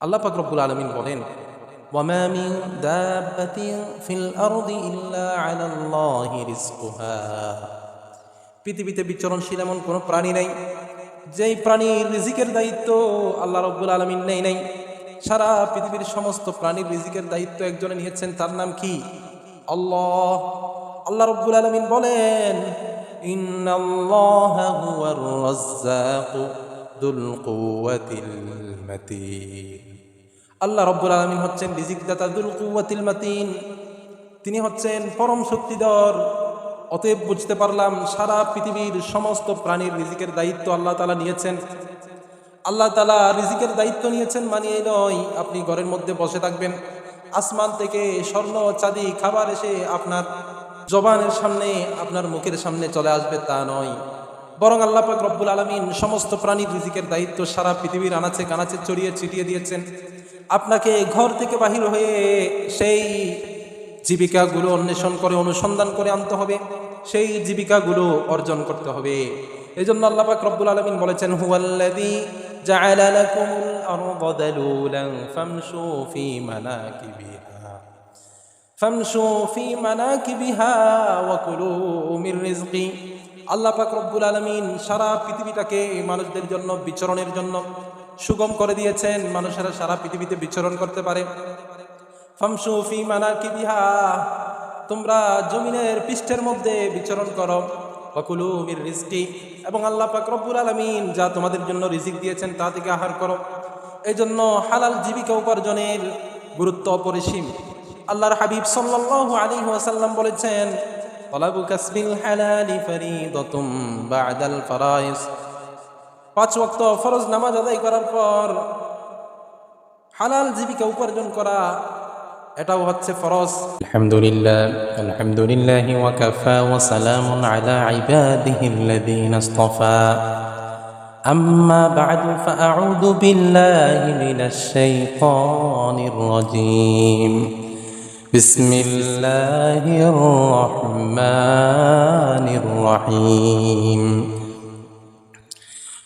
আল্লাহ পাক রব্বুল আলমিন বলেন وما من دابة في الأرض إلا على الله رزقها পৃথিবীতে বিচরণশীল এমন কোনো প্রাণী নেই যেই প্রাণীর রিজিকের দায়িত্ব আল্লাহ রব্বুল আলমিন নেই নেই সারা পৃথিবীর সমস্ত প্রাণীর রিজিকের দায়িত্ব একজনে নিয়েছেন তার নাম কি আল্লাহ আল্লাহ রব্বুল আলমিন বলেন ইন্নাল্লাহা হুয়ার রাজ্জাকু দুল কুওয়াতিল মাতিন আল্লাহ রব্বুল আলমিন হচ্ছেন রিজিক দাতা দুল কুওয়াতিল মাতিন। তিনি হচ্ছেন পরম শক্তিধর। অতএব বুঝতে পারলাম, সারা পৃথিবীর সমস্ত প্রাণীর রিজিকের দায়িত্ব আল্লাহ তালা নিয়েছেন। আল্লাহ তালা রিজিকের দায়িত্ব নিয়েছেন মানিয়ে নয়, আপনি ঘরের মধ্যে বসে থাকবেন। আসমান থেকে স্বর্ণ, চাঁদি, খাবার এসে আপনার জবানের সামনে, আপনার মুখের সামনে চলে আসবে তা নয়। বরং আল্লাহ পাক রব্বুল আলমিন সমস্ত প্রাণীর রিজিকের দায়িত্ব সারা পৃথিবীর আনাচে কানাচে চড়িয়ে ছিটিয়ে দিয়েছেন। আপনাকে ঘর থেকে বাহির হয়ে সেই জীবিকাগুলো অন্বেষণ করে, অনুসন্ধান করে আনতে হবে। সেই জীবিকাগুলো অর্জন করতে হবে। এই জন্য আল্লাহ পাক রব্বুল আলমিন বলেছেন মির রিজকি। আল্লাহ পাক রব্বুল আলমিন সারা পৃথিবীটাকে মানুষদের জন্য, বিচরণের জন্য সুগম করে দিয়েছেন। মানুষেরা সারা পৃথিবীতে বিচরণ করতে পারে। ফামশু ফি মানাকিবিহা, তোমরা জমিনের পৃষ্ঠের মধ্যে বিচরণ করো। ওয়াকুলু মির রিজকি, এবং আল্লাহ পাক রব্বুল আলামিন যা তোমাদের জন্য রিজিক দিয়েছেন তা থেকে আহার করো। এই জন্য হালাল জীবিকা উপার্জনের গুরুত্ব অপরিসীম। আল্লাহর হাবিব সাল্লাল্লাহু আলাইহি ওয়াসাল্লাম বলেছেন তলাবু কাসবিল হালালি ফরিদাতুম বা'দাল ফারাইস পাঁচ ওয়াক্ত ফরজ নামাজ আদায় করার পর হালাল জীবিকা উপার্জন করা এটাও হচ্ছে ফরজ الحمد لله الحمد لله وكفى وسلام على عباده الذين اصطفى أما بعد فأعوذ بالله من الشيطان الرجيم بسم الله الرحمن الرحيم.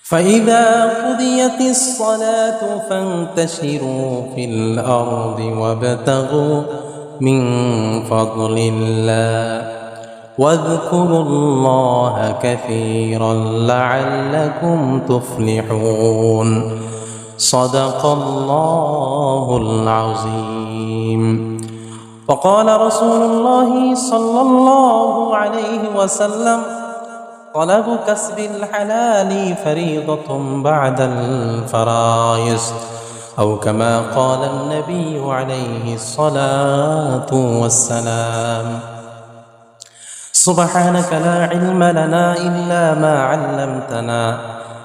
فإذا قضيت الصلاة فانتشروا في الأرض وابتغوا من فضل الله واذكروا الله كثيرا لعلكم تفلحون. صدق الله العظيم. وقال رسول الله صلى الله عليه وسلم طلب كسب الحلال فريضة بعد الفرائض أو كما قال النبي عليه الصلاة والسلام. سبحانك لا علم لنا إلا ما علمتنا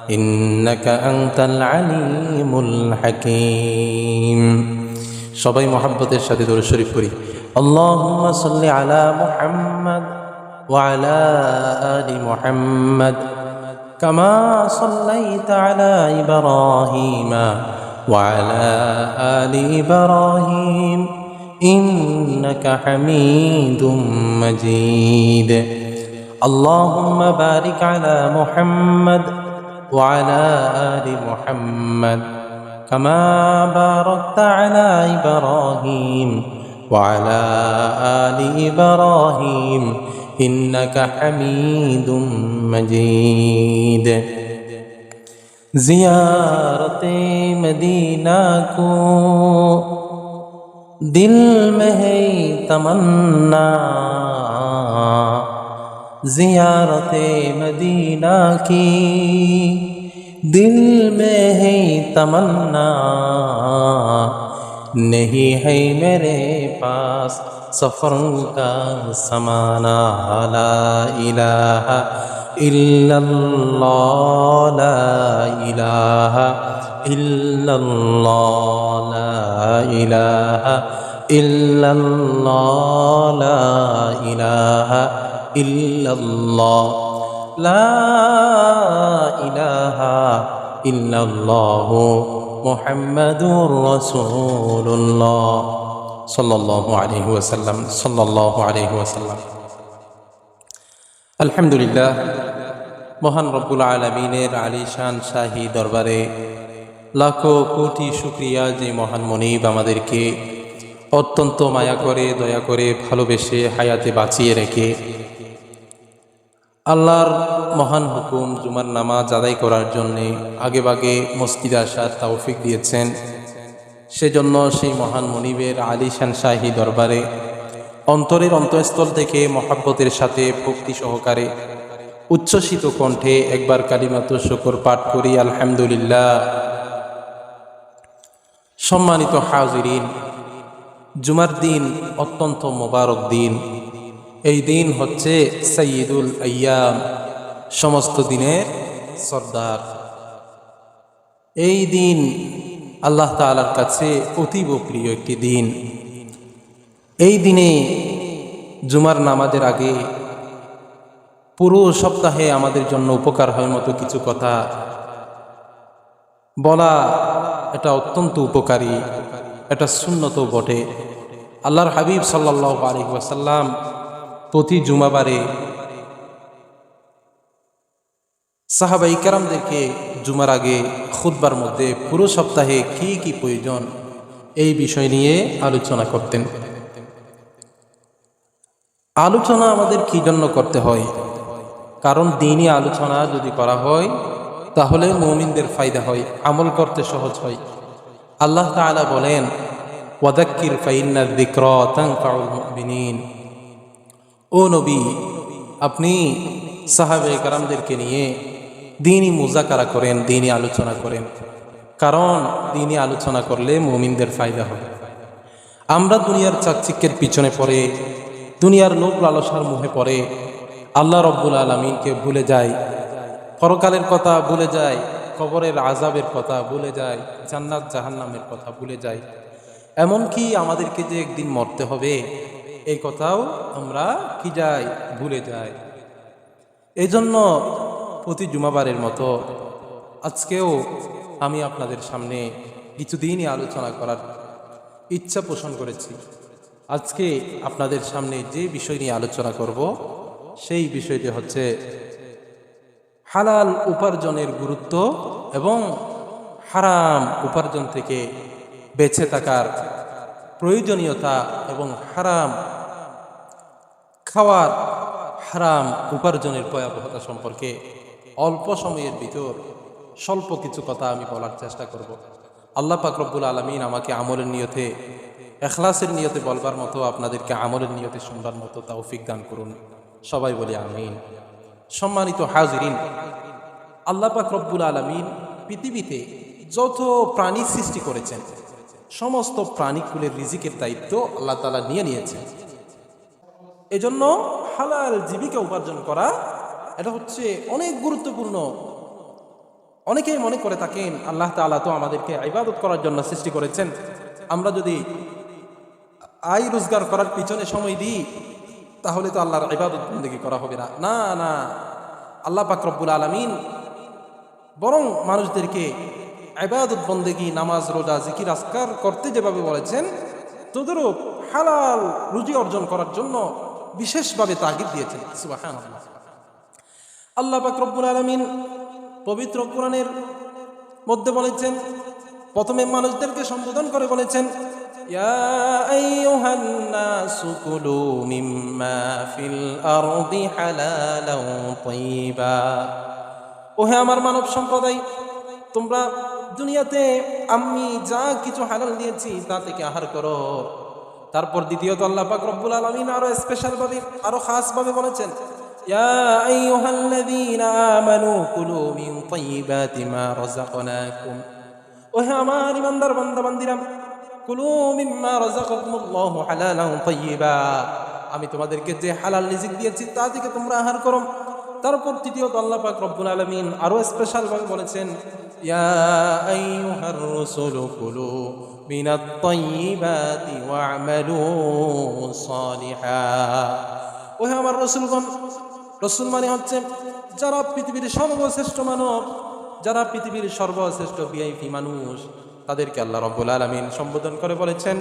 إنك أنت العليم الحكيم. সবাই মহাব্বতের সাথে দরুদ শরীফ করি আল্লাহুম্মা সাল্লি আলা মুহাম্মদ وعلى آل محمد كما صليت على إبراهيم وعلى آل إبراهيم إنك حميد مجيد اللهم بارك على محمد وعلى آل محمد كما باركت على إبراهيم وعلى آل إبراهيم إنك حميد مجيد. زيارت مدینہ کو دل میں ہے تمنا زیارت مدینہ کی दिल में है तमन्ना नहीं है मेरे पास सफर का समाना ला इलाहा इल्लल्लाह ला इलाहा इल्लल्लाह ला इलाहा इल्लल्लाह ला इलाहा इल्लल्लाह লা ইলাহা আলহামদুলিল্লাহ, মহান রবুল আলমিনের আলিশান শাহী দরবারে লাখো কোটি শুক্রিয়া যে মহান মনিব আমাদেরকে অত্যন্ত মায়া করে, দয়া করে ভালোবেসে হায়াতে বাঁচিয়ে রেখে আল্লাহর মহান হুকুম জুমার নামাজ আদায় করার জন্যে আগে বাগে মসজিদে আসার তৌফিক দিয়েছেন। সেজন্য সেই মহান মনিবের আলিশান শাহী দরবারে অন্তরের অন্তঃস্থল থেকে মহাব্বতের সাথে ভক্তি সহকারে উচ্ছ্বসিত কণ্ঠে একবার কালিমাত শুকর পাঠ করি, আলহামদুলিল্লাহ। সম্মানিত হাজিরিন, জুমার দিন অত্যন্ত মোবারক দিন। এই দিন হচ্ছে সঈদুল আয়াম সমস্ত দিনের সর্দার। এই দিন আল্লাহ তালার কাছে অতীব প্রিয় একটি দিন। এই দিনে জুমার নামাজের আগে পুরো সপ্তাহে আমাদের জন্য উপকার হয় মতো কিছু কথা বলা এটা অত্যন্ত উপকারী, এটা শূন্যত বটে। আল্লাহর হাবিব সাল্লাহ আলী ওয়াসাল্লাম প্রতি জুমাবারে সাহাবা ইকারামদেরকে জুমার আগে খুদ্বার মধ্যে পুরো সপ্তাহে কি কি প্রয়োজন এই বিষয় নিয়ে আলোচনা করতেন। আলোচনা আমাদের কি জন্য করতে হয়? কারণ দিনই আলোচনা যদি করা হয়, তাহলে মৌমিনদের ফায়দা হয়, আমল করতে সহজ হয়। আল্লাহ তাআলা বলেন, ওয়াদাক্কির ফাইন্না যিকর তানফাউল মুমিনিন। ও নবী, আপনি সাহাবে কারামদেরকে নিয়ে দিনই মুজাকারা করেন, দিনই আলোচনা করেন। কারণ দিনই আলোচনা করলে মুমিনদের ফায়দা হয় আমরা দুনিয়ার চাকচিক্যের পিছনে পড়ে, দুনিয়ার লোক লালসার মুখে পড়ে, আল্লাহ রব্বুল আলমিনকে ভুলে যাই। পরকালের কথা ভুলে যায় কবরের আজাবের কথা ভুলে যায় জান্নাত জাহান্নামের কথা ভুলে যায় এমনকি আমাদেরকে যে একদিন মরতে হবে এই কথাও আমরা কি যাই, ভুলে যাই। এই জন্য প্রতি জুমাবারের মতো আজকেও আমি আপনাদের সামনে কিছুদিনই আলোচনা করার ইচ্ছা পোষণ করেছি। আজকে আপনাদের সামনে যে বিষয় নিয়ে আলোচনা করব, সেই বিষয়টি হচ্ছে হালাল উপার্জনের গুরুত্ব এবং হারাম উপার্জন থেকে বেঁচে থাকার প্রয়োজনীয়তা এবং হারাম খাওয়ার হারাম উপার্জনের ভয়াবহতা সম্পর্কে অল্প সময়ের ভিতর স্বল্প কিছু কথা আমি বলার চেষ্টা করব। আল্লাহ পাক রব্বুল আলমিন আমাকে আমলের নিয়তে, এখলাসের নিয়তে বলবার মতো আপনাদেরকে আমলের নিয়তে শুনবার মতো তৌফিক দান করুন। সবাই বলি আমিন। সম্মানিত হাজিরিন, আল্লাহ পাক রব্বুল আলমিন পৃথিবীতে যত প্রাণী সৃষ্টি করেছেন সমস্ত প্রাণীকুলের রিজিকের দায়িত্ব আল্লাহ তালা নিয়ে নিয়েছেন। এজন্য হালাল জীবিকা উপার্জন করা, এটা হচ্ছে অনেক গুরুত্বপূর্ণ। অনেকেই মনে করে থাকেন, আল্লাহ তাআলা তো আমাদেরকে ইবাদত করার জন্য সৃষ্টি করেছেন। আমরা যদি আয় রোজগার করার পিছনে সময় দিই, তাহলে তো আল্লাহর ইবাদত বন্দেগী করা হবে না। না না। আল্লাহ পাক আলমিন বরং মানুষদেরকে ইবাদত বন্দেগী, নামাজ, রোজা, জিকির আসকার করতে যেভাবে বলেছেন তোদেরও হালাল রুজি অর্জন করার জন্য বিশেষভাবে তাগিদ দিয়েছেন। আল্লাহ পাক রব্বুল আলমিন পবিত্র কোরআনের মধ্যে বলেছেন, প্রথমে মানুষদেরকে সম্বোধন করে বলেছেন ওহে আমার মানব সম্প্রদায়, তোমরা দুনিয়াতে আমি যা কিছু হালাল দিয়েছি তা থেকে আহার করো। তারপর দ্বিতীয়ত আল্লাহ পাক রব্বুল আলামিন আরও স্পেশাল ভাবে আরও খাস ভাবে বলেছেন রাযাকনাকুম। ওহে আমার ইমানদার বান্দা কুলু মিম্মা রাযাকাকুমুল্লাহু হালালান তাইয়্যিবা আমি তোমাদেরকে যে হালাল রিজিক দিয়েছি তা থেকে তোমরা আহার করো। তারপর তৃতীয়ত আল্লাহ পাক রব্বুল আলামিন আরও স্পেশাল ভাবে বলেছেন ইয়া আইয়ুহার রাসূলু কুলু মিনাত তাইয়্যিবাতি ওয়া'মালু সালিহা ওহে আমার রসুলগণ, রসুল মানে হচ্ছে যারা পৃথিবীর সর্বশ্রেষ্ঠ মানব যারা পৃথিবীর সর্বশ্রেষ্ঠ ভিআইপি মানুষ, তাদেরকে আল্লাহ রব্বুল আলমিন সম্বোধন করে বলেছেন,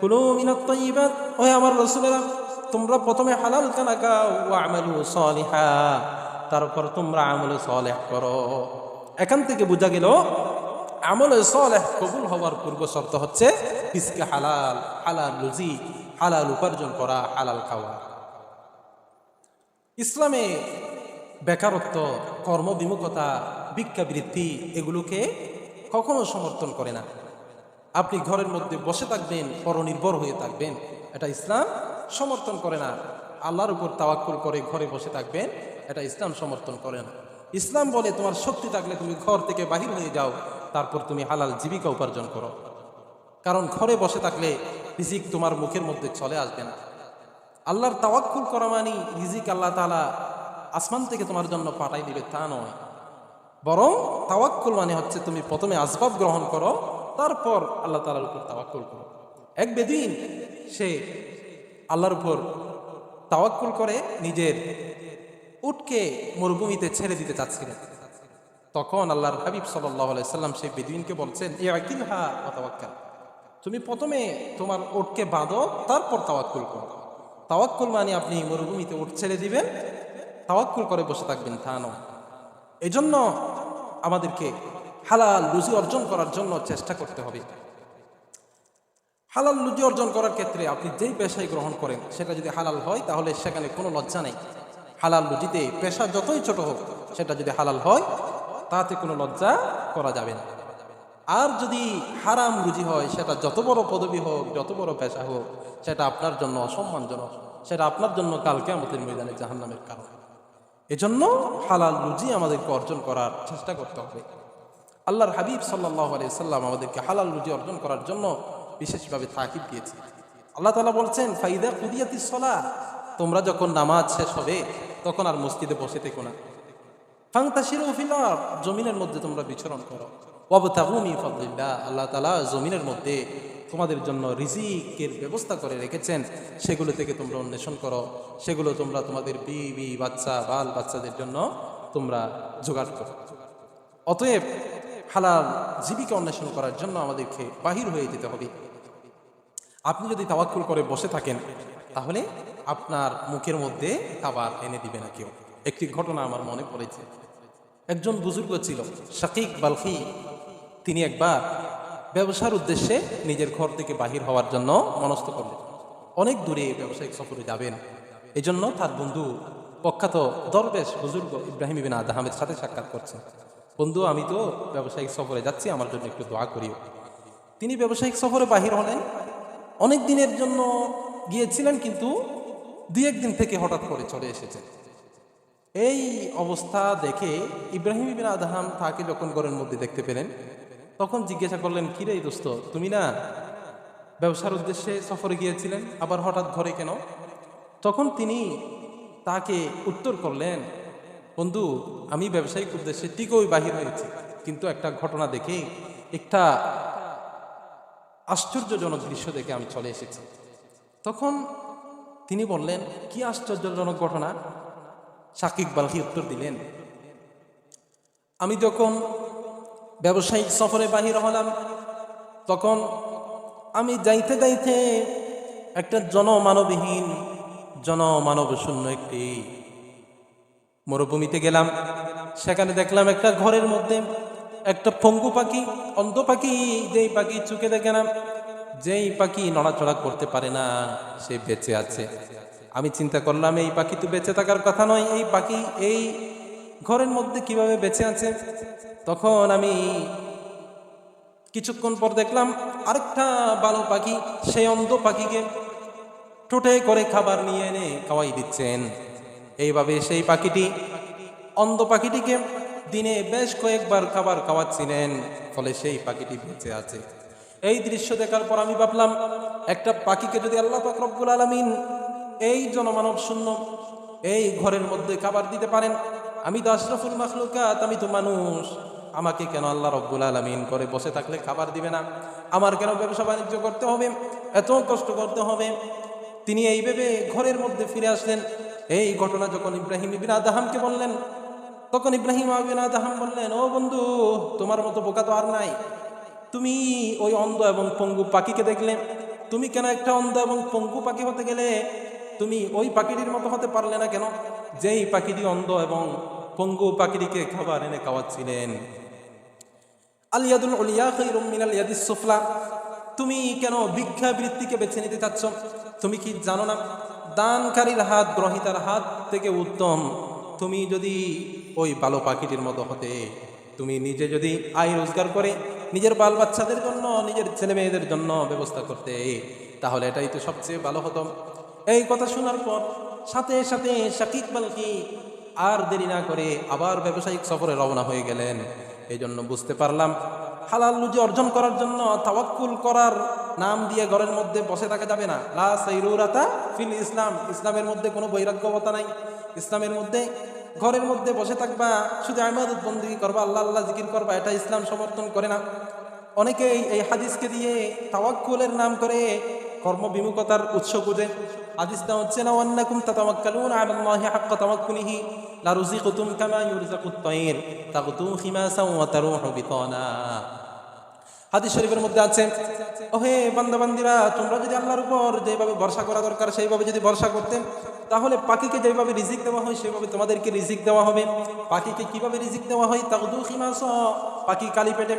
কুলু মিনাত তাইয়্যিবাত ওহে আমার রসুলেরা, তোমরা প্রথমে হালাল কানা খাও, ওয়া আমালু সলিহা। তারপর তোমরা আমল সলেহ করো। এখান থেকে বোঝা গেল, আমল সলেহ কবুল হওয়ার পূর্ব শর্ত হচ্ছে রিস্কে হালাল হালাল রুজি, হালাল উপার্জন করা, হালাল খাওয়া। ইসলামে বেকারত্ব, কর্মবিমুখতা ভিক্ষাবৃত্তি এগুলোকে কখনো সমর্থন করে না। আপনি ঘরের মধ্যে বসে থাকবেন, পরনির্ভর হয়ে থাকবেন, এটা ইসলাম সমর্থন করে না। আল্লাহর উপর তাওয়াক্কুল করে ঘরে বসে থাকবেন, এটা ইসলাম সমর্থন করে না। ইসলাম বলে তোমার শক্তি থাকলে তুমি ঘর থেকে বাহির হয়ে যাও, তারপর তুমি হালাল জীবিকা উপার্জন করো। কারণ ঘরে বসে থাকলে রিজিক তোমার মুখের মধ্যে চলে আসবে না। আল্লাহর তাওয়াক্কুল করা মানে রিজিক আল্লাহ তালা আসমান থেকে তোমার জন্য পাঠাই দিবে, তা নয়। বরং তাওয়াক্কুল মানে হচ্ছে তুমি প্রথমে আসবাব গ্রহণ করো, তারপর আল্লাহ তালার উপর তাওয়াক্কুল করো। এক বেদিন সে আল্লাহর উপর তাওয়াক্কুল করে নিজের উটকে মরুভূমিতে ছেড়ে দিতে চাচ্ছিলেন। তখন আল্লাহর হাবিব সাল্লাম সেই বেদুইনকে বলছেন, এ আকিল হা তাওয়াক্কাল তুমি প্রথমে তোমার ওটকে বাঁধো, তারপর তাওয়াক্কুল করো। তাওয়াক্কুল মানে আপনি মরুভূমিতে ওট ছেড়ে দিবেন, তাওয়াক্কুল করে বসে থাকবেন তা নয় জন্য আমাদেরকে হালাল রুজি অর্জন করার জন্য চেষ্টা করতে হবে। হালাল রুজি অর্জন করার ক্ষেত্রে আপনি যেই পেশাই গ্রহণ করেন, সেটা যদি হালাল হয়, তাহলে সেখানে কোনো লজ্জা নেই। হালাল রুজিতে পেশা যতই ছোট হোক, সেটা যদি হালাল হয়, তাতে কোনো লজ্জা করা যাবে না। আর যদি হারাম রুজি হয়, সেটা যত বড় পদবি হোক, যত বড় পেশা হোক, সেটা আপনার জন্য অসম্মানজনক, সেটা আপনার জন্য কালকে আমাদের ময়দানে জাহান্নামের কারণ। এজন্য হালাল রুজি আমাদেরকে অর্জন করার চেষ্টা করতে হবে। আল্লাহর হাবিব সাল্লাহ আলিয়া সাল্লাম আমাদেরকে হালাল রুজি অর্জন করার জন্য বিশেষভাবে তাকিদ দিয়েছে আল্লাহ তালা বলছেন, ফাইদা কুদিয়াতি সলা তোমরা যখন নামাজ শেষ হবে তখন আর মসজিদে বসে থেকো না। ফাংতাসির জমিনের মধ্যে তোমরা বিচরণ করো। ফদলিল্লাহ, আল্লাহ তালা জমিনের মধ্যে তোমাদের জন্য রিজিকের ব্যবস্থা করে রেখেছেন। সেগুলো থেকে তোমরা অন্বেষণ করো। সেগুলো তোমরা তোমাদের বিবি, বাচ্চা, বাল বাচ্চাদের জন্য তোমরা জোগাড় করো। অতএব হালাল জীবিকা অন্বেষণ করার জন্য আমাদেরকে বাহির হয়ে যেতে হবে। আপনি যদি তাওয়াক্কুল করে বসে থাকেন তাহলে আপনার মুখের মধ্যে খাবার এনে দিবে না কেউ। একটি ঘটনা আমার মনে পড়েছে। একজন বুজুর্গ ছিল, শাকিক বালফি তিনি একবার ব্যবসার উদ্দেশ্যে নিজের ঘর থেকে বাহির হওয়ার জন্য মনস্থ করলেন। অনেক দূরে ব্যবসায়িক সফরে যাবেন। এজন্য তার বন্ধু, প্রখ্যাত দরবেশ বুজুর্গ ইব্রাহিম বিন আদাহামের সাথে সাক্ষাৎ করছেন। বন্ধু, আমি তো ব্যবসায়িক সফরে যাচ্ছি, আমার জন্য একটু দোয়া করিও। তিনি ব্যবসায়িক সফরে বাহির হলেন। অনেক দিনের জন্য গিয়েছিলেন কিন্তু দুই একদিন থেকে হঠাৎ করে চলে এসেছেন। এই অবস্থা দেখে ইব্রাহিম বিন আদহাম তাকে যখন ঘরের মধ্যে দেখতে পেলেন, তখন জিজ্ঞাসা করলেন কিরে দোস্ত, তুমি না ব্যবসার উদ্দেশ্যে সফরে গিয়েছিলেন, আবার হঠাৎ ঘরে কেন? তখন তিনি তাকে উত্তর করলেন, বন্ধু, আমি ব্যবসায়িক উদ্দেশ্যে টিকোই বাহির হয়েছি, কিন্তু একটা ঘটনা দেখে একটা আশ্চর্যজনক দৃশ্য দেখে আমি চলে এসেছি। তখন তিনি বললেন, কি আশ্চর্যজনক ঘটনা। সাকিব বালকি উত্তর দিলেন? আমি যখন ব্যবসায়িক সফরে বাহির হলাম, তখন আমি যাইতে যাইতে একটা জনমানবহীন জনমানব শূন্য একটি মরুভূমিতে গেলাম। সেখানে দেখলাম একটা ঘরের মধ্যে একটা পঙ্গু পাখি, অন্ধ পাখি, যেই পাখি চুকে দেখে না। যেই পাখি নড়াচড়া করতে পারে না, সে বেঁচে আছে। আমি চিন্তা করলাম, এই পাখি তো বেঁচে থাকার কথা নয়, এই পাখি এই ঘরের মধ্যে কীভাবে বেঁচে আছে? তখন আমি কিছুক্ষণ পর দেখলাম, আরেকটা ভালো পাখি, সেই অন্ধ পাখিকে ঠোঁটে করে খাবার নিয়ে এনে খাওয়াই দিচ্ছেন। এইভাবে সেই পাখিটি, অন্ধ পাখিটিকে দিনে বেশ কয়েকবার খাবার খাওয়াচ্ছিলেন, ফলে সেই পাখিটি বেঁচে আছে। এই দৃশ্য দেখার পর আমি ভাবলাম, একটা পাখিকে যদি আল্লাহ পাক আলমিন এই জনমানব শূন্য এই ঘরের মধ্যে খাবার দিতে পারেন, আমি তো আশরাফুল মাখলুকাত, আমি তো মানুষ, আমাকে কেন আল্লাহ রব্বুল আলমিন করে বসে থাকলে খাবার দিবে না? আমার কেন ব্যবসা বাণিজ্য করতে হবে? এত কষ্ট করতে হবে? তিনি এই ভেবে ঘরের মধ্যে ফিরে আসলেন। এই ঘটনা যখন ইব্রাহিম ইবিন আদাহামকে বললেন, তখন ইব্রাহিম আবিন আদাহাম বললেন, ও বন্ধু, তোমার মতো বোকা তো আর নাই। তুমি ওই অন্ধ এবং পঙ্গু পাখিকে দেখলে, তুমি কেন একটা অন্ধ এবং পঙ্গু পাখি হতে গেলে, তুমি ওই পাখিটির মতো হতে পারলে না কেন? যেই পাখিটি অন্ধ এবং পঙ্গু পাখিটিকে খাবার এনে খাওয়াচ্ছিলেন। আলিয়াদুল খৈরুম মিনাল তুমি কেন ভিক্ষাবৃত্তিকে বেছে নিতে চাচ্ছ? তুমি কি জানো না? দানকারীর হাত গ্রহিতার হাত থেকে উত্তম। তুমি যদি ওই ভালো পাখিটির মতো হতে, তুমি নিজে যদি আয় রোজগার করে নিজের বাল বাচ্চাদের জন্য, নিজের ছেলে মেয়েদের জন্য ব্যবস্থা করতে। তাহলে এটাই তো সবচেয়ে ভালো হতো। এই কথা শোনার পর সাথে সাথে শাকিক বালকি আর দেরি না করে আবার ব্যবসায়িক সফরে রওনা হয়ে গেলেন। এই জন্য বুঝতে পারলাম, হালাল রুজি অর্জন করার জন্য তাওয়াক্কুল করার নাম দিয়ে ঘরের মধ্যে বসে থাকা যাবে না। লা সাইরুরাতা ফিল ইসলাম। ইসলামের মধ্যে কোনো বৈরাগ্যবতা নাই। ইসলামের মধ্যে ঘরের মধ্যে বসে থাকবা, শুধু আহমদ বন্দি করবা, আল্লাহ আল্লাহ জিকির করবা, এটা ইসলাম সমর্থন করে না। অনেকেই এই হাদিসকে দিয়ে তাওয়াক্কুলের নাম করে কর্মবিমুখতার উৎস খুঁজে। হাদিসটা হচ্ছে না অন্নাকুম তাতাওয়াক্কালুন আলাল্লাহি হাক্কা তাওয়াক্কুলিহি লা রুজিকুতুম কামা ইউরজাকুত তায়র তাগতু খিমাসাও হাদিস শরীফের মধ্যে আছে, ওহে বান্দাবান্দিরা, তোমরা যদি আল্লাহর উপর যেভাবে ভরসা করা দরকার, সেইভাবে যদি ভরসা করতেন তাহলে পাখিকে যেভাবে রিজিক দেওয়া হয়, সেভাবে তোমাদেরকে রিজিক দেওয়া হবে। পাখিকে কীভাবে রিজিক দেওয়া হয় তাগদু খিমাস পাখি কালি পেটে,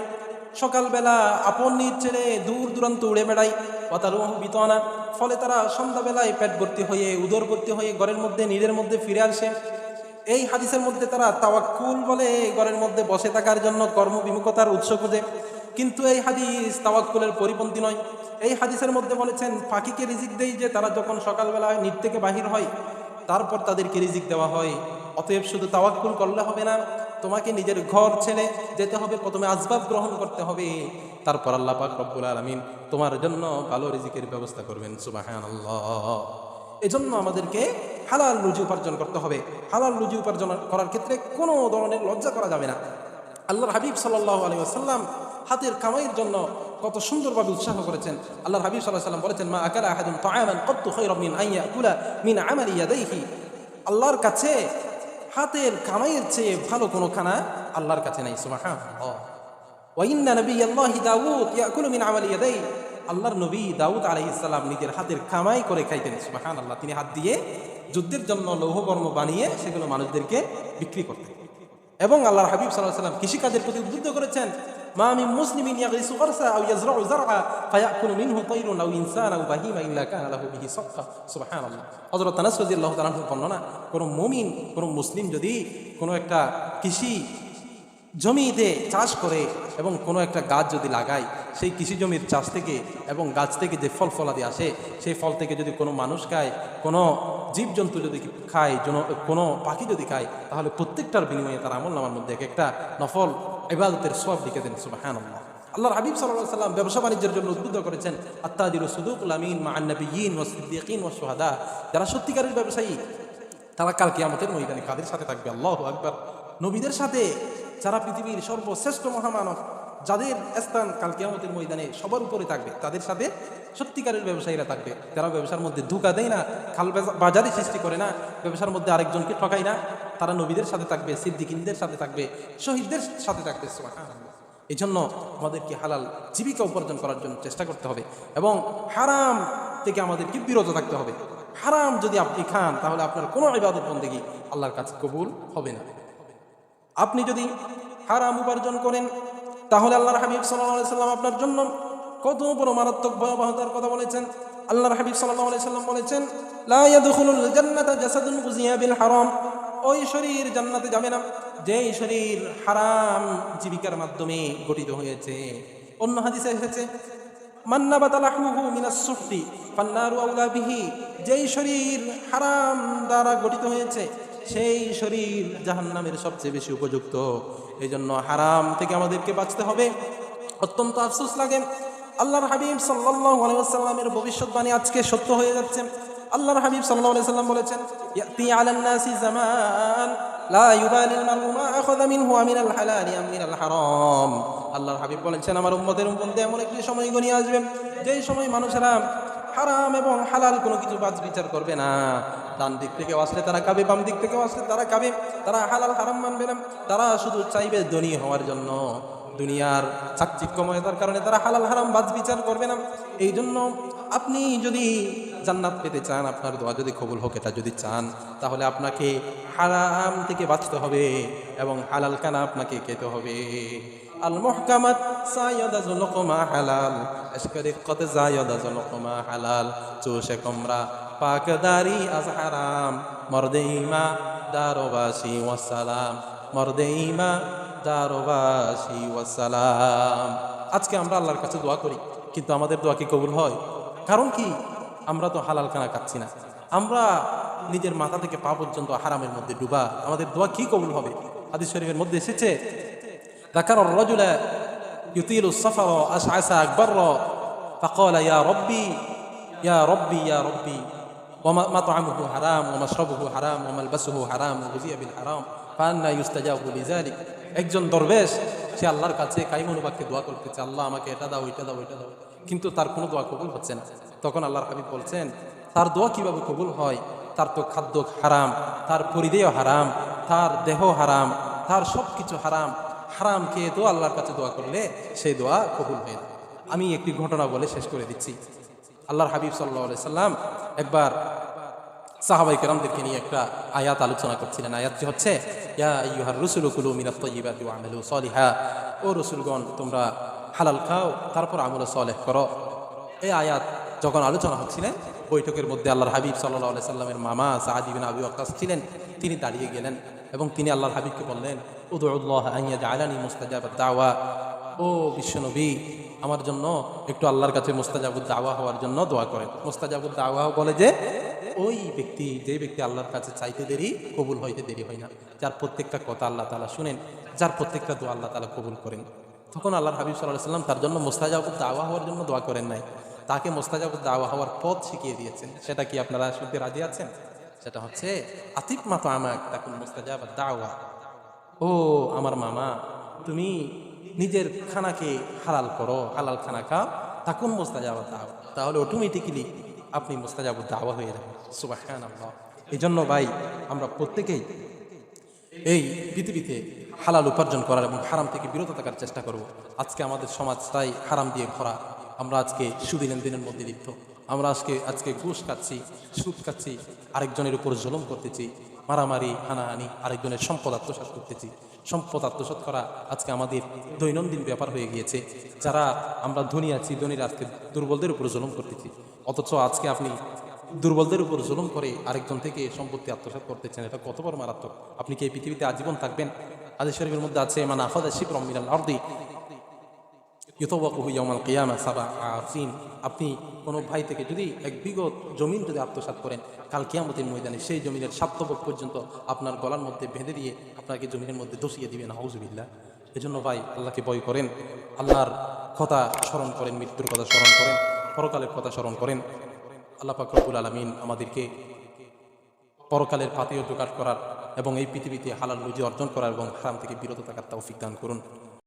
সকালবেলা আপন নিজ ছেড়ে দূর দূরান্ত উড়ে বেড়ায়। অতারু বিতনা, ফলে তারা সন্ধ্যাবেলায় পেট ভর্তি হয়ে, উদর ভর্তি হয়ে ঘরের মধ্যে, নিজের মধ্যে ফিরে আসে। এই হাদিসের মধ্যে তারা তাওয়াক্কুল বলে, ঘরের মধ্যে বসে থাকার জন্য কর্মবিমুখতার উৎস খুঁজে। কিন্তু এই হাদিস তাওয়াক্কুলের পরিপন্থী নয়। এই হাদিসের মধ্যে বলেছেন পাখিকে রিজিক দেই যে তারা যখন সকালবেলা নিট থেকে বাহির হয়, তারপর তাদেরকে রিজিক দেওয়া হয়। অতএব শুধু তাওয়াক্কুল করলে হবে না, তোমাকে নিজের ঘর ছেড়ে যেতে হবে, প্রথমে আসবাব গ্রহণ করতে হবে। তারপর আল্লাহ পাক রব্বুল আলমিন তোমার জন্য ভালো রিজিকের ব্যবস্থা করবেন সুবাহান এজন্য আমাদেরকে হালাল রুজি উপার্জন করতে হবে। হালাল রুজি উপার্জন করার ক্ষেত্রে কোনো ধরনের লজ্জা করা যাবে না। আল্লাহর হাবিব সাল্লাহ আলী আসাল্লাম হাতের কামাইয়ের জন্য কত সুন্দরভাবে উৎসাহ করেছেন। আল্লাহর হাবিব সাল্লাহ সাল্লাম বলেছেন, মা আকালা আহাদুন তাআমান কত খৈর মিন আইয়া কুলা মিন আমালি ইয়াদাইহি। আল্লাহর কাছে হাতের কামাইয়ের চেয়ে ভালো কোনো খানা আল্লাহর কাছে নাই আল্লাহ দাউদ মিন আল্লাহর নবী দাউদ আলাইহিস সালাম নিজের হাতের কামাই করে খাইতেন তিনি হাত দিয়ে যুদ্ধের জন্য লৌহকর্ম বানিয়ে সেগুলো মানুষদেরকে বিক্রি করতেন। এবং আল্লাহর হাবিব সাল্লাহ সাল্লাম কৃষিকাজের প্রতি উদ্বুদ্ধ করেছেন মা মিন মুসলিমিন ইয়াগরিসু গারসা আও ইয়াজরাউ যারআ ফায়াকুলু মিনহু তায়রুন আও ইনসান আও বাহিমা ইল্লা কানা লাহু বিহি সাদকা সুবহানাল্লাহ হযরত আনাস রাদিয়াল্লাহু তাআলা বর্ণনা, কোন মুমিন, কোন মুসলিম যদি কোনো একটা কৃষি জমিতে চাষ করে এবং কোনো একটা গাছ যদি লাগায় সেই কৃষি জমির চাষ থেকে এবং গাছ থেকে যে ফল ফলাদি আসে, সেই ফল থেকে যদি কোনো মানুষ খায়, কোনো জীবজন্তু যদি খায় কোনো পাখি যদি খায়, তাহলে প্রত্যেকটার বিনিময়ে তার আমল নামার মধ্যে এক একটা নফল ইবাদতের সব লিখে দেন সুবাহান আল্লাহর হাবিব সাল্লাহ সাল্লাম ব্যবসা বাণিজ্যের জন্য উদ্বুদ্ধ করেছেন আত্মাদির সুদুকুল আমিন মা আন্নবিয়িন ও সিদ্দিকিন ও সোহাদা যারা সত্যিকারের ব্যবসায়ী, তারা কালকে কিয়ামতের ময়দানে কাদের সাথে থাকবে? আল্লাহ আকবার। নবীদের সাথে যারা পৃথিবীর সর্বশ্রেষ্ঠ মহামানব, যাদের স্থান কাল কিয়ামতের ময়দানে সবার উপরে থাকবে, তাদের সাথে সত্যিকারের ব্যবসায়ীরা থাকবে। যারা ব্যবসার মধ্যে ধোকা দেয় না, খাল বাজা- বাজারে সৃষ্টি করে না, ব্যবসার মধ্যে আরেকজনকে ঠকায় না, তারা নবীদের সাথে থাকবে, সিদ্দিকিনদের সাথে থাকবে, শহীদদের সাথে থাকবে এই জন্য আমাদেরকে হালাল জীবিকা উপার্জন করার জন্য চেষ্টা করতে হবে এবং হারাম থেকে আমাদেরকে বিরত থাকতে হবে। হারাম যদি আপনি খান, তাহলে আপনার কোনো ইবাদত বন্দেগী আল্লাহর কাছে কবুল হবে না। আপনি যদি হারাম উপার্জন করেন, তাহলে আল্লাহর হাবিব সাল্লাহ সাল্লাম আপনার জন্য কত বড় মারাত্মক ভয়াবহতার কথা বলেছেন। আল্লাহর হাবিব সাল্লাহ সাল্লাম বলেছেন, লা ইয়াদখুলুল জান্নাতা জাসাদুন হারাম। ওই শরীর জান্নাতে যাবে না। যেই শরীর হারাম জীবিকার মাধ্যমে গঠিত হয়েছে। অন্য হাদিসে এসেছে যেই শরীর হারাম দ্বারা গঠিত হয়েছে সেই শরীর জাহান্নামের সবচেয়ে বেশি উপযুক্ত। এই জন্য হারাম থেকে আমাদেরকে বাঁচতে হবে। অত্যন্ত আফসোস লাগে। আল্লাহর হাবিব ওয়াসাল্লামের ভবিষ্যৎবাণী আজকে সত্য হয়ে যাচ্ছে। আল্লাহর হাবিব সাল্লাল্লাহু আলাইহি সাল্লাম বলেছেন, ইয়াতি জামান, লা হারাম। আল্লাহর হাবিব বলেছেন, আমার একটি সময় আসবে, যেই সময় মানুষেরা হারাম এবং হালাল কোনো কিছু বাজ বিচার করবে না। ডান দিক থেকে আসলে তারা কাবে বাম দিক থেকে আসলে তারা কাবে তারা হালাল, হারাম মানবে না। তারা শুধু চাইবে ধনী হওয়ার জন্য। দুনিয়ার চাকচিক্যময়তার কারণে তারা হালাল, হারাম বাজ বিচার করবে না। এই জন্য আপনি যদি জান্নাত পেতে চান, আপনার দোয়া যদি কবুল হোক, এটা যদি চান, তাহলে আপনাকে হারাম থেকে বাঁচতে হবে এবং হালাল কানা আপনাকে খেতে হবে। আল মহকামাত সায়দা জলকমা হালাল এসকরে কত জায়দা হালাল, চোষে কমরা পাকদারি আজ হারাম মর্দেইমা দারোবাসি ওয়াসালাম মর্দেইমা দারোবাসি ওয়াসালাম আজকে আমরা আল্লাহর কাছে দোয়া করি কিন্তু আমাদের দোয়া কি কবুল হয় কারণ কি আমরা তো হালাল খানা খাচ্ছি না আমরা নিজের মাথা থেকে পা পর্যন্ত হারামের মধ্যে ডুবা আমাদের দোয়া কি কবুল হবে হাদিস শরীফের মধ্যে এসেছে ذكر الرجل يطيل السفر أشعث أكبر فقال يا ربي يا ربي يا ربي ومطعمه حرام ومشربه حرام وملبسه হারাম ওমাল بالحرام হারাম يستجاب لذلك হারাম ফান্না একজন দরবেশ, সে আল্লাহর কাছে কাইমনু বাক্যে দোয়া করতেছে, আল্লাহ, আমাকে এটা দাও এটা দাও, ওইটা দাও। কিন্তু তার কোনো দোয়া কবুল হচ্ছে না। তখন আল্লাহর হাবিব বলছেন, তার দোয়া কীভাবে কবুল হয়? তার তো খাদ্য হারাম, তার পরিদেহ হারাম, তার দেহ হারাম, তার সব কিছু হারাম। হারাম খেয়ে তো আল্লাহর কাছে দোয়া করলে সেই দোয়া কবুল হয় আমি একটি ঘটনা বলে শেষ করে দিচ্ছি। আল্লাহর হাবিব সাল্লাহ সাল্লাম একবার সাহাবাই কেরামদেরকে নিয়ে একটা আয়াত আলোচনা করছিলেন। আয়াতটি হচ্ছে, ইয়া কুলু সলিহা। ও রসুলগণ, তোমরা হালাল খাও, তারপর আমল সলেহ করো। এই আয়াত যখন আলোচনা হচ্ছিলেন, বৈঠকের মধ্যে আল্লাহর হাবিব সাল্লাহ সাল্লামের মামা সাহাদিবিন আবু আকাশ ছিলেন, তিনি দাঁড়িয়ে গেলেন এবং তিনি আল্লাহর হাবিবকে বললেন উদুল্লাহ আইয়া জালানি মুস্তাজাব দাওয়া। ও বিশ্বনবী, আমার জন্য একটু আল্লাহর কাছে মোস্তাজাবুদ দাওয়া হওয়ার জন্য দোয়া করেন। মোস্তাজাবুদ দাওয়া বলে যে, ওই ব্যক্তি, যে ব্যক্তি আল্লাহর কাছে চাইতে দেরি, কবুল হইতে দেরি হয় না। যার প্রত্যেকটা কথা আল্লাহ তালা শুনেন, যার প্রত্যেকটা দোয়া আল্লাহ তালা কবুল করেন। তখন আল্লাহর হাবিব সাল্লাহ সাল্লাম তার জন্য মোস্তাজাবুদ দাওয়া হওয়ার জন্য দোয়া করেন নাই। তাকে মোস্তাজাবুদ দাওয়া হওয়ার পথ শিখিয়ে দিয়েছেন। সেটা কি আপনারা শুনতে রাজি আছেন? সেটা হচ্ছে, আতিফ মাতো আমাক, তাকুন মোস্তাজাব দাওয়া। ও আমার মামা, তুমি নিজের খানাকে হালাল করো, হালাল খানা খাও তাকুন মোস্তাজাব? তাহলে অটোমেটিক্যালি আপনি মোস্তাজাব দাওয়া হয়ে যাবেন। সুবাহ এই জন্য ভাই, আমরা প্রত্যেকেই এই পৃথিবীতে হালাল উপার্জন করার এবং হারাম থেকে বিরত থাকার চেষ্টা করব। আজকে আমাদের সমাজটাই হারাম দিয়ে ভরা। আমরা আজকে সুদি লেনদেনের মধ্যে লিপ্ত। আমরা আজকে আজকে ঘুষ খাচ্ছি, সুদ খাচ্ছি, আরেকজনের উপর জুলুম করতেছি। মারামারি, হানাহানি, আরেকজনের সম্পদ আত্মসাৎ করতেছি। সম্পদ আত্মসাৎ করা আজকে আমাদের দৈনন্দিন ব্যাপার হয়ে গিয়েছে। যারা আমরা ধনী আছি, ধনীরা আজকে দুর্বলদের উপর জুলুম করতেছি। অথচ আজকে আপনি দুর্বলদের উপর জুলুম করে আরেকজন থেকে সম্পত্তি আত্মসাৎ করতেছেন, এটা কত বড় মারাত্মক। আপনি কি এই পৃথিবীতে আজীবন থাকবেন? আদি শরীফের মধ্যে আছে মানে আফাদা শিবরম মিনাল আর্দি ইউতবাকুহু ইয়াউমাল কিয়ামা সাবা আরসিন আপনি কোনো ভাই থেকে যদি এক বিগত জমিন যদি আত্মসাৎ করেন, কাল কিয়ামতের ময়দানে সেই জমিনের সাপ্তবক পর্যন্ত আপনার গলার মধ্যে বেঁধে দিয়ে আপনাকে জমিনের মধ্যে দোষিয়ে দিবেন হাউজবিল্লা এজন্য ভাই, আল্লাহকে ভয় করেন, আল্লাহর কথা স্মরণ করেন, মৃত্যুর কথা স্মরণ করেন, পরকালের কথা স্মরণ করেন। আল্লাহ পাক আলমিন আমাদেরকে পরকালের পাতেও জোগাড় করার এবং এই পৃথিবীতে হালাল রুজি অর্জন করার এবং হারাম থেকে বিরত থাকার তৌফিক দান করুন।